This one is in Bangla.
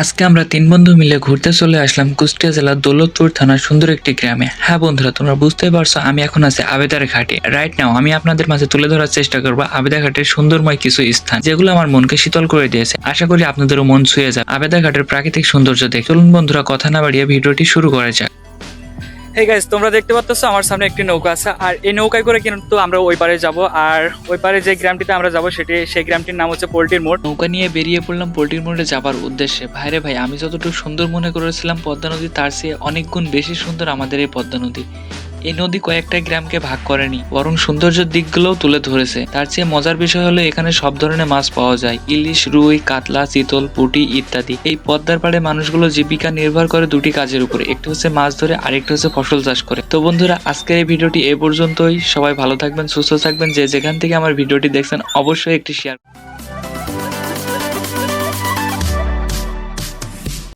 আজকে আমরা তিন বন্ধু মিলে ঘুরতে চলে আসলাম কুষ্টিয়া জেলার দৌলতপুর থানার সুন্দর একটি গ্রামে। হ্যাঁ বন্ধুরা, তোমরা বুঝতেই পারছ, আমি এখন আছি আবেদার ঘাটে। রাইট নাও আমি আপনাদের মাঝে তুলে ধরার চেষ্টা করব আবেদা ঘাটের সুন্দরময় কিছু স্থান, যেগুলো আমার মনকে শীতল করে দিয়েছে। আশা করি আপনাদেরও মন ছুঁয়ে যায় আবেদা ঘাটের প্রাকৃতিক সৌন্দর্য দেখে। চলুন বন্ধুরা, কথা না বাড়িয়ে ভিডিওটি শুরু করা যাক। হে গাইজ তোমরা দেখতে পাচ্ছ আমার সামনে একটি নৌকা আছে, আর এই নৌকায় করে কিন্তু আমরা ওই পারে যাব, আর ওই পারে যে গ্রামটিতে আমরা যাব সেটি, সেই গ্রামটির নাম হচ্ছে পোল্ট্রির মোড়। নৌকা নিয়ে বেরিয়ে পড়লাম পোল্ট্রির মোড়ে যাবার উদ্দেশ্যে। ভাইরে ভাই, আমি যতটুকু সুন্দর মনে করেছিলাম পদ্মা নদী, তার চেয়ে অনেক গুণ বেশি সুন্দর আমাদের এই পদ্মা নদী। এই নদী কয়েকটা গ্রামকে ভাগ করেনি, বরং সৌন্দর্যের দিকগুলোও তুলে ধরেছে। তার চেয়ে মজার বিষয় হলো এখানে সব ধরনের মাছ পাওয়া যায়। ইলিশ, রুই, কাতলা, চিতল, পুঁটি ইত্যাদি। এই পদ্মার পাড়ে মানুষগুলো জীবিকা নির্ভর করে দুটি কাজের উপরে, একটি হচ্ছে মাছ ধরে, আরেকটি হচ্ছে ফসল চাষ করে। তো বন্ধুরা, আজকের এই ভিডিওটি এ পর্যন্তই। সবাই ভালো থাকবেন, সুস্থ থাকবেন। যে যেখান থেকে আমার ভিডিওটি দেখছেন, অবশ্যই একটি শেয়ার